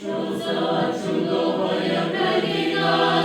Що за чудова країна,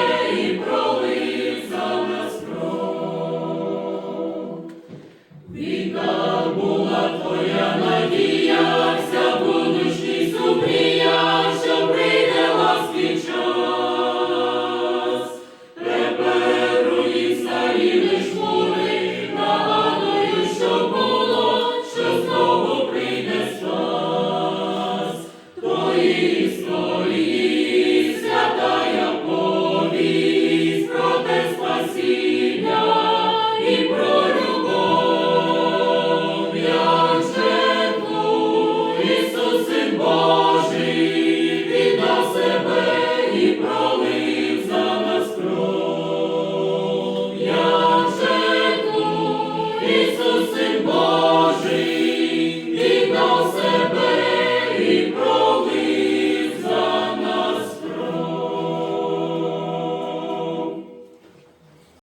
Hallelujah.